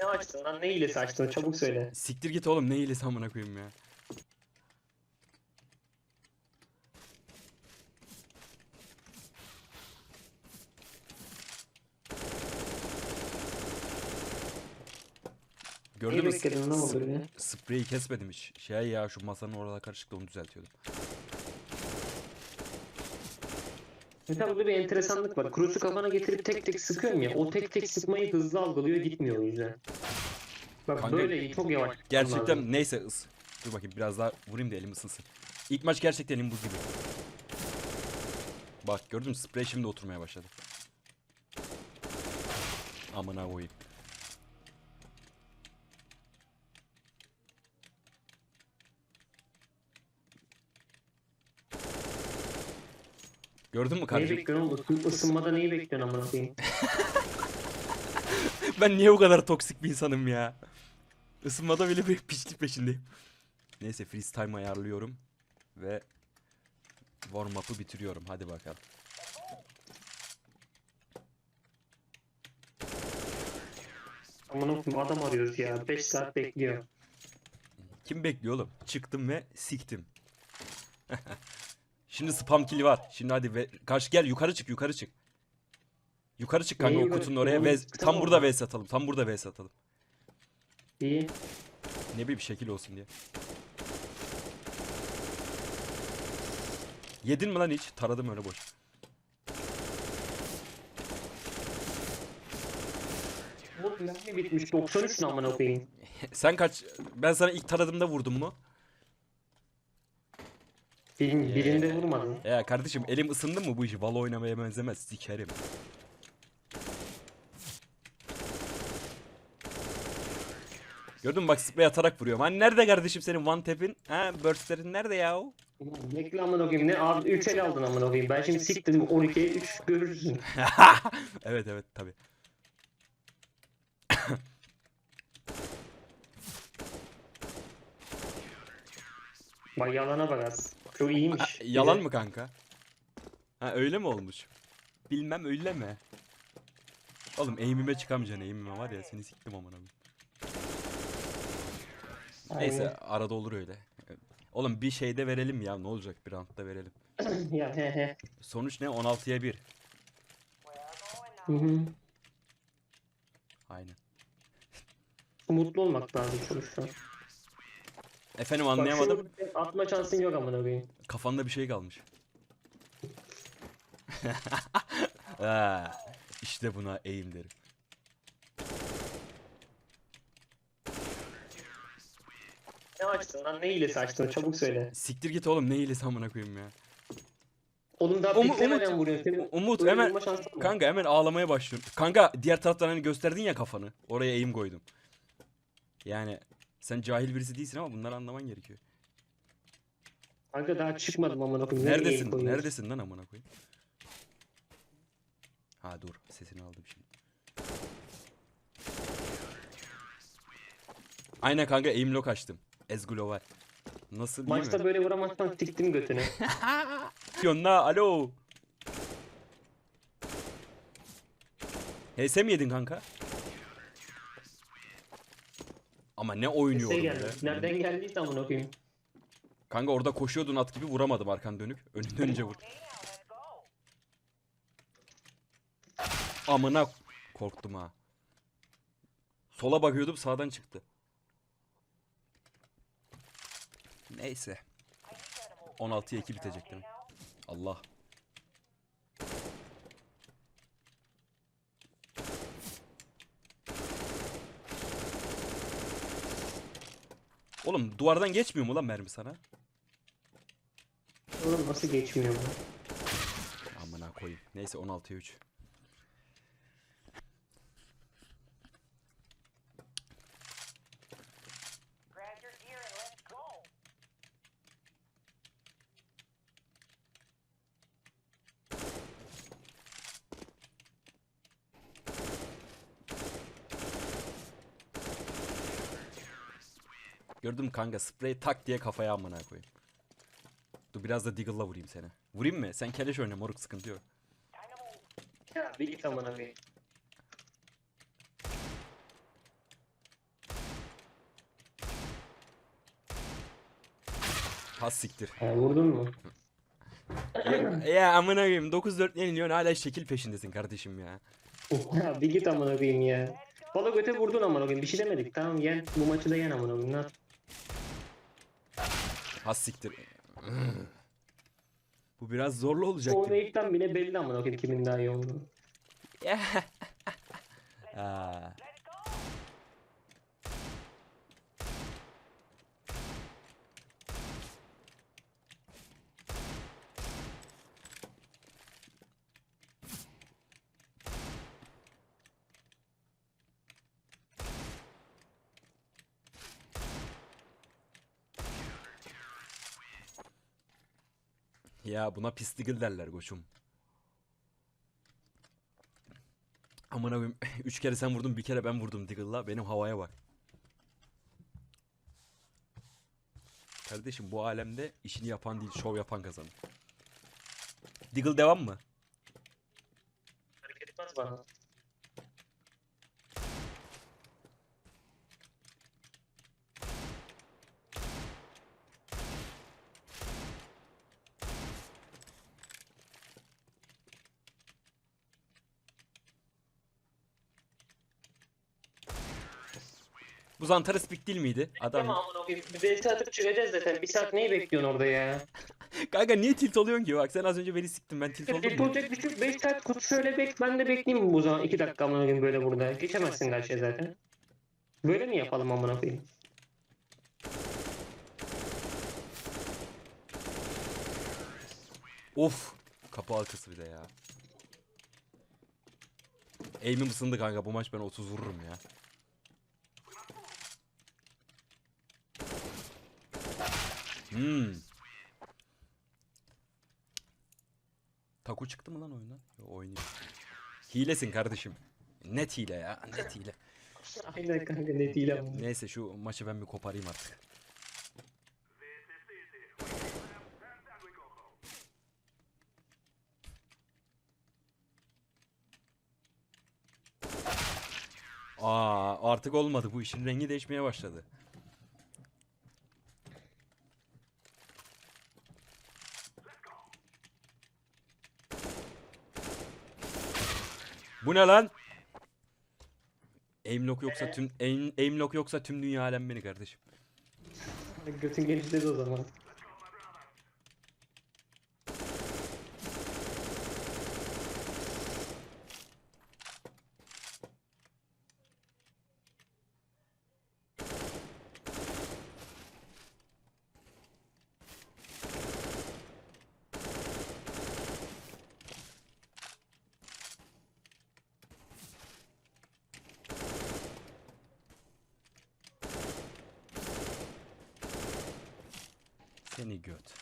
Ne açtın lan? Ne hilesi açtın? Çabuk söyle. Siktir git oğlum ne iyilesi amına koyayım ya. Gördün Neyi mü? bekledin ne? Spreyi kesmedim hiç. Şey ya şu masanın orada karışıktı onu düzeltiyordum. Mesela burada bir enteresanlık var. Kurusu kafana getirip tek tek sıkıyorum ya. O tek tek sıkmayı hızlı algılıyor gitmiyor o yüzden. Bak Kanka, böyle çok yavaş. sıkman lazım. Gerçekten neyse ıs. Dur bakayım biraz daha vurayım da elim ısınsın. İlk maç gerçekten elim buz gibi. Bak gördün mü sprey şimdi oturmaya başladı. Amına koyayım. Gördün mü Neyi kardeşim? bekliyorsun oğlum? Isın- Isınmada neyi bekliyorsun amına koyayım? Ben niye bu kadar toksik bir insanım ya? Isınmada bile bir piçlik peşindeyim. Neyse freestyle ayarlıyorum. Ve warm up'ı bitiriyorum. Hadi bakalım. Amına koyayım adam arıyoruz ya. 5 saat bekliyor. Kim bekliyor oğlum? Çıktım ve siktim. Şimdi spam kill var. Şimdi hadi ve karşı gel yukarı çık yukarı çık. Yukarı çık kanka o kutunun oraya ve tam burada vs atalım. Tam burada vs atalım. İyi. Ne bileyim şekil olsun diye. Yedin mi lan hiç? Taradım öyle boş. Bu bitmiş. 93 ne amına koyayım? Sen kaç? Ben sana ilk taradığımda vurdum mu? Birin, birinde vurmadın. Ya kardeşim elim ısındı mı bu işi? Valo oynamaya benzemez. Sikerim. Gördün mü bak sprey atarak vuruyorum. Hani nerede kardeşim senin one tap'in? Ha burstlerin nerede ya? Bekle amına koyayım. Ne abi 3 el aldın amına koyayım. Ben şimdi siktim 12'ye 3 görürsün. evet evet tabi. Bak yalana bak az. Çok iyiymiş. Yalan mı kanka? Ha öyle mi olmuş? Bilmem öyle mi? Oğlum eğimime çıkamayacaksın eğimime var ya seni siktim amına koyayım. Neyse arada olur öyle. Oğlum bir şeyde verelim ya ne olacak bir roundda verelim. Aynen. ya he he. Sonuç ne? 16'ya 1. Hı hı. Aynen. Mutlu olmak lazım sonuçta. Efendim Bak anlayamadım. şunu atma şansın yok amına koyayım. Kafanda bir şey kalmış. ha, işte buna eğim derim. Ne açtın lan? Ne hilesi açtın? Çabuk söyle. Siktir git oğlum ne iyilesi amına koyayım ya. Oğlum daha Umut, piklemeden Umut. vuruyorsun. Senin Umut öyle hemen vurma şansın var. kanka hemen ağlamaya başlıyorum. Kanka diğer taraftan hani gösterdin ya kafanı. Oraya eğim koydum. Yani sen cahil birisi değilsin ama bunları anlaman gerekiyor. Kanka daha çıkmadım amına koyayım. Nereye Neredesin? koyuyorsun? Neredesin lan amına koyayım? Ha dur sesini aldım şimdi. Aynen kanka aim lock açtım. Ezgulo var. Nasıl Maçta mi? böyle vuramazsan siktim götünü. Yonna alo. HS mi yedin kanka? Ama ne oynuyorum be. geldi. Nereden geldiyse amına koyayım. Kanka orada koşuyordun at gibi vuramadım arkan dönük. Önünden önce vur. Amına korktum ha. Sola bakıyordum sağdan çıktı. Neyse. 16'ya 2 bitecek değil mi? Allah. Oğlum duvardan geçmiyor mu lan mermi sana? Oğlum nasıl geçmiyor bu? Amına koyayım. Neyse 16'ya 3. Gördüm kanka sprey tak diye kafaya amına koyayım. Dur biraz da Deagle'la vurayım seni. Vurayım mı? Sen keleş oyna moruk sıkıntı yok. Ya bir git amına bir. Siktir. Ha, vurdun mu? ya, ya amına koyayım 9-4 yeniliyorsun hala şekil peşindesin kardeşim ya. Ya bir git amına koyayım ya. Bala göte vurdun amına koyayım. Bir şey demedik. Tamam yen. Bu maçı da yen amına koyayım. Has siktir. Bu biraz zorlu olacak gibi. Oynayıptan bile belli koyayım kimin daha iyi olduğunu. Aa. Ya buna pisligil derler koçum. Amına koyayım. Üç kere sen vurdun bir kere ben vurdum Diggle'la. Benim havaya bak. Kardeşim bu alemde işini yapan değil şov yapan kazanır. Diggle devam mı? Hareket etmez bana. Bu Zantares pik değil miydi? Adam. Tamam amına koyayım. Bir belti atıp çıkacağız zaten. Bir saat neyi bekliyorsun orada ya? Kanka niye tilt oluyorsun ki? Bak sen az önce beni siktin ben tilt oldum Bir mu? olacak bir şey 5 saat kutu şöyle bek ben de bekleyeyim bu zaman 2 dakika amına koyayım böyle burada. Geçemezsin karşıya zaten. Böyle mi yapalım amına koyayım? Of. Kapı arkası bir de ya. Aim'im ısındı kanka bu maç ben 30 vururum ya. Hmm. Taku çıktı mı lan oyundan? Yo, oynuyor. Hilesin kardeşim. Net hile ya. Net hile. Aynen kanka ne değil ama. Neyse şu maçı ben bir koparayım artık. Aa artık olmadı bu işin rengi değişmeye başladı. Bu ne lan? Aimlock yoksa tüm aim, aimlock yoksa tüm dünya alem beni kardeşim. Götün genişledi o zaman. Seni göt.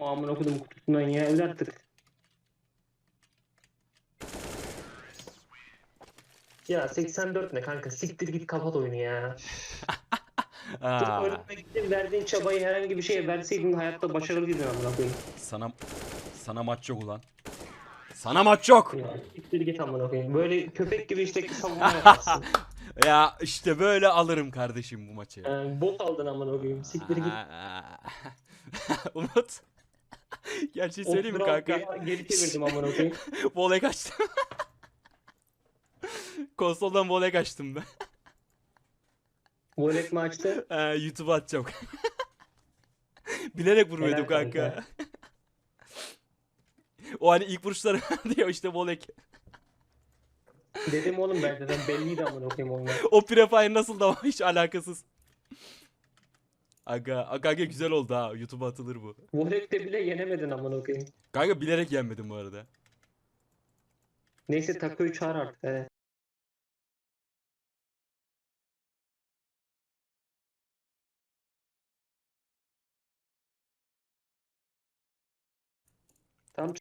Amına koydum kutusundan ya öyle Ya 84 ne kanka siktir git kapat oyunu ya. Aa, öğretmek için verdiğin çabayı herhangi bir şeye verseydin hayatta başarılıydın amına koyayım. sana sana maç yok ulan. Sana maç yok. Ya siktir git amına koyayım. Böyle köpek gibi işte savunma yaparsın. Ya işte böyle alırım kardeşim bu maçı. Yani bot aldın amına koyayım. Siktir git. Umut. Gerçeği söyleyeyim mi kanka? Geri, geri çevirdim amına koyayım. Voley kaçtım. Konsoldan voley kaçtım ben. Volet maçta Ee, YouTube'a atacağım. Bilerek vurmuyordum kanka. kanka. o hani ilk vuruşları vardı ya işte voley. dedim oğlum ben zaten belliydi amına koyayım onlar. O prefire nasıl da hiç alakasız. Aga, aga güzel oldu ha. YouTube'a atılır bu. Volet'te bile yenemedin amına koyayım. Kanka bilerek yenmedim bu arada. Neyse Tako'yu çağır artık. Evet. Tam